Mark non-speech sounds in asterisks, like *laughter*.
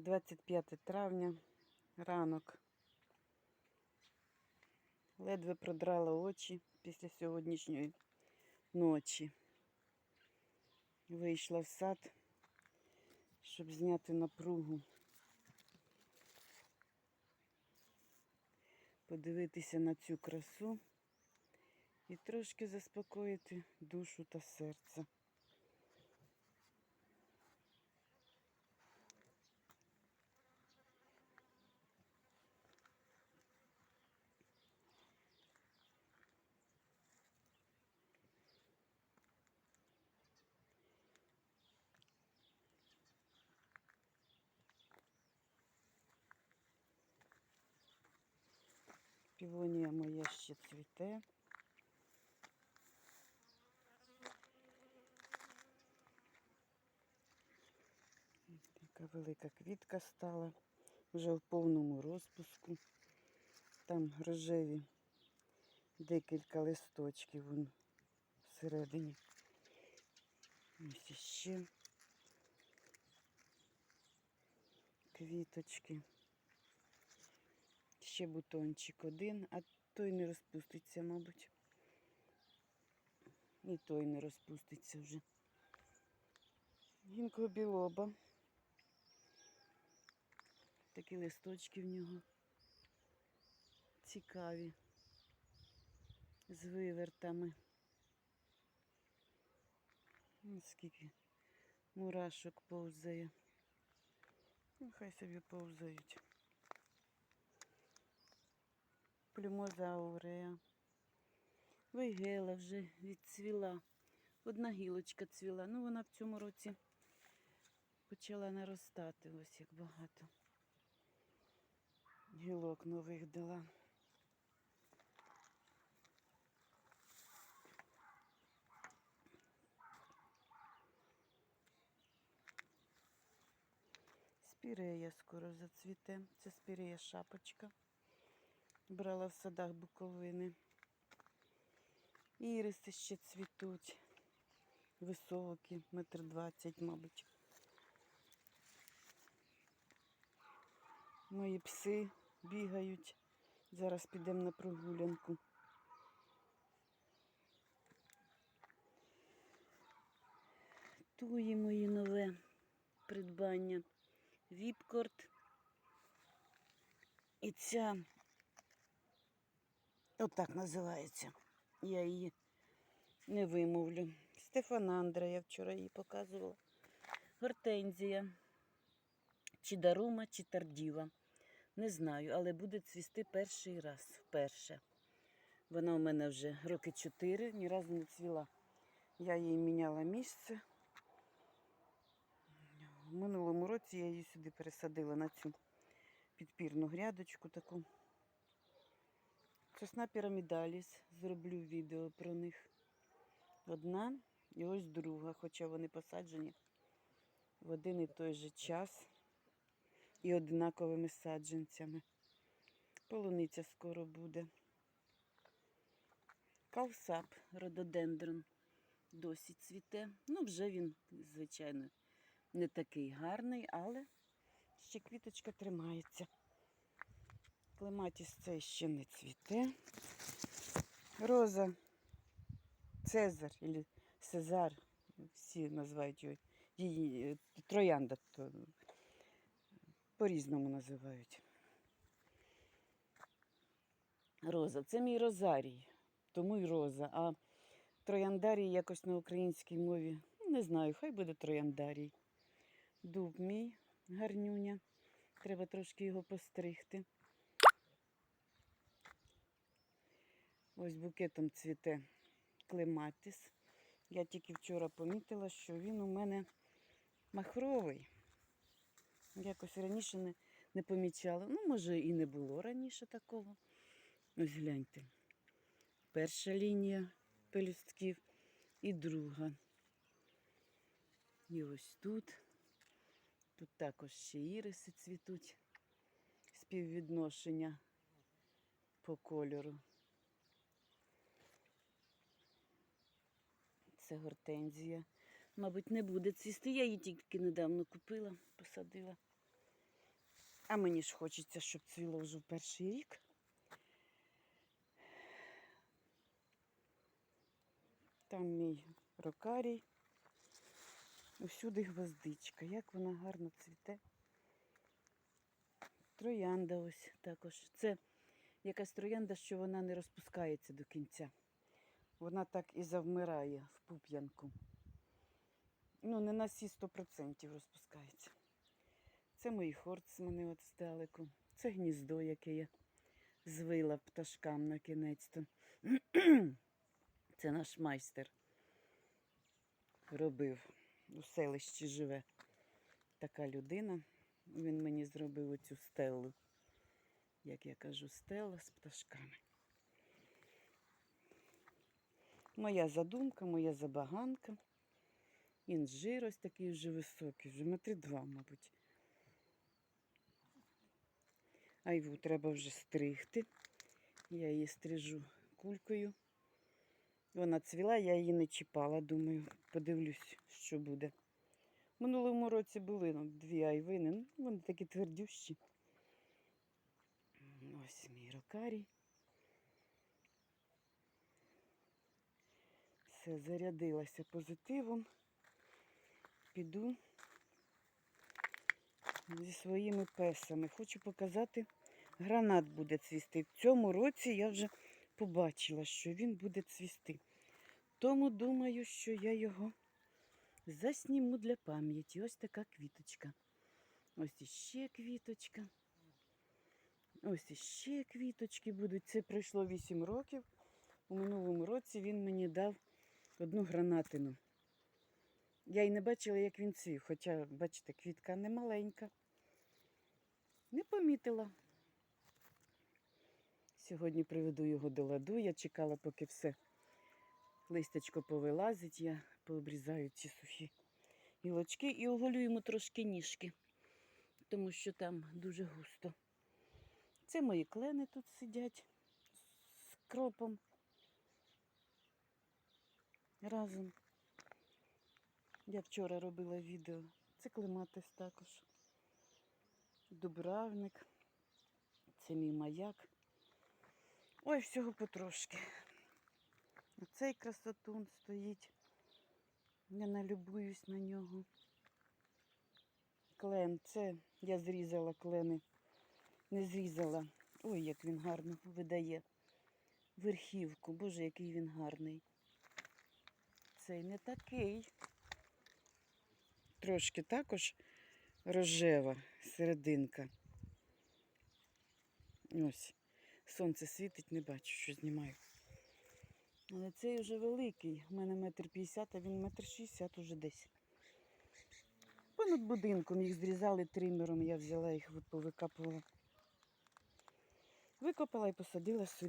25 травня, ранок. Ледве продрала очі після сьогоднішньої ночі. Вийшла в сад, щоб зняти напругу. Подивитися на цю красу і трошки заспокоїти душу та серце. Півонія моя ще цвіте. Така велика квітка стала, вже в повному розпуску. Там рожеві декілька листочків вон всередині. Ось іще квіточки. Ще бутончик один, а той не розпуститься, мабуть. І той не розпуститься вже. Гінко білоба. Такі листочки в нього цікаві. З вивертами. Ось Скільки мурашок повзає. Ну, хай собі повзають. Плюмозаурея. Вейгела вже відцвіла. Одна гілочка цвіла. Ну, вона в цьому році почала наростати. Ось як багато. Гілок нових дала. Спірея скоро зацвіте. Це спірея шапочка. Брала в садах буковини. Іриси ще цвітуть. Високі, метр двадцять, мабуть. Мої пси бігають. Зараз підемо на прогулянку. Туї мої нове придбання. Віпкорт. І ця отак називається. Я її не вимовлю. Стефанандра, я вчора її показувала. Гортензія. Чи дарума, чи тардіва. Не знаю, але буде цвісти перший раз, вперше. Вона у мене вже роки чотири, ні разу не цвіла. Я їй міняла місце. В минулому році я її сюди пересадила на цю підпірну грядочку таку. Сосна пірамідаліс. Зроблю відео про них. Одна і ось друга, хоча вони посаджені в один і той же час і однаковими саджанцями. Полуниця скоро буде. Калсап, рододендрон, досі цвіте. Ну, вже він, звичайно, не такий гарний, але ще квіточка тримається. Клематіс цей ще не цвіте. Роза, Цезар або Сезар, всі називають його, її е, троянда, по-різному називають. Роза, це мій розарій, тому й роза. А трояндарій якось на українській мові, ну, не знаю, хай буде трояндарій. Дуб мій гарнюня. Треба трошки його постригти. Ось букетом цвіте клематис. Я тільки вчора помітила, що він у мене махровий. Якось раніше не, не помічала. Ну, може, і не було раніше такого. Ось гляньте. Перша лінія пелюстків і друга. І ось тут. Тут також ще іриси цвітуть. Співвідношення по кольору. Це гортензія. Мабуть, не буде цвісти. Я її тільки недавно купила, посадила. А мені ж хочеться, щоб цвіло вже в перший рік. Там мій рокарій. Усюди гвоздичка. Як вона гарно цвіте. Троянда ось також. Це якась троянда, що вона не розпускається до кінця. Вона так і завмирає в пуп'янку. Ну, не на всі 100% розпускається. Це мої хорцмани от здалеку. Це гніздо, яке я звила пташкам на кінець-то. *clears throat* Це наш майстер робив. У селищі живе така людина. Він мені зробив оцю стелу. Як я кажу, стела з пташками. Моя задумка, моя забаганка. Інжир ось такий вже високий, вже метри два, мабуть. Айву треба вже стригти. Я її стрижу кулькою. Вона цвіла, я її не чіпала, думаю, подивлюсь, що буде. Минулому році були ну, дві айвини, ну, вони такі твердющі. Ось мій рокарій. Все, зарядилася позитивом. Піду зі своїми песами. Хочу показати, гранат буде цвісти. В цьому році я вже побачила, що він буде цвісти. Тому думаю, що я його засніму для пам'яті. Ось така квіточка. Ось іще квіточка. Ось іще квіточки будуть. Це пройшло 8 років. У минулому році він мені дав одну гранатину. Я й не бачила, як він цвів, хоча, бачите, квітка не маленька. Не помітила. Сьогодні приведу його до ладу. Я чекала, поки все листячко повилазить, я пообрізаю ці сухі гілочки і оголю йому трошки ніжки, тому що там дуже густо. Це мої клени тут сидять з кропом разом. Я вчора робила відео. Це клематис також. Дубравник. Це мій маяк. Ой, всього потрошки. Оцей красотун стоїть. Я налюбуюсь на нього. Клен, це я зрізала клени. Не зрізала. Ой, як він гарно видає. Верхівку. Боже, який він гарний. Цей не такий. Трошки також рожева серединка. Ось. Сонце світить, не бачу, що знімаю. Але цей вже великий. У мене метр п'ятдесят, а він метр шістдесят уже десь. Понад будинком їх зрізали тримером, я взяла їх, повикапувала. Викопала і посадила собі.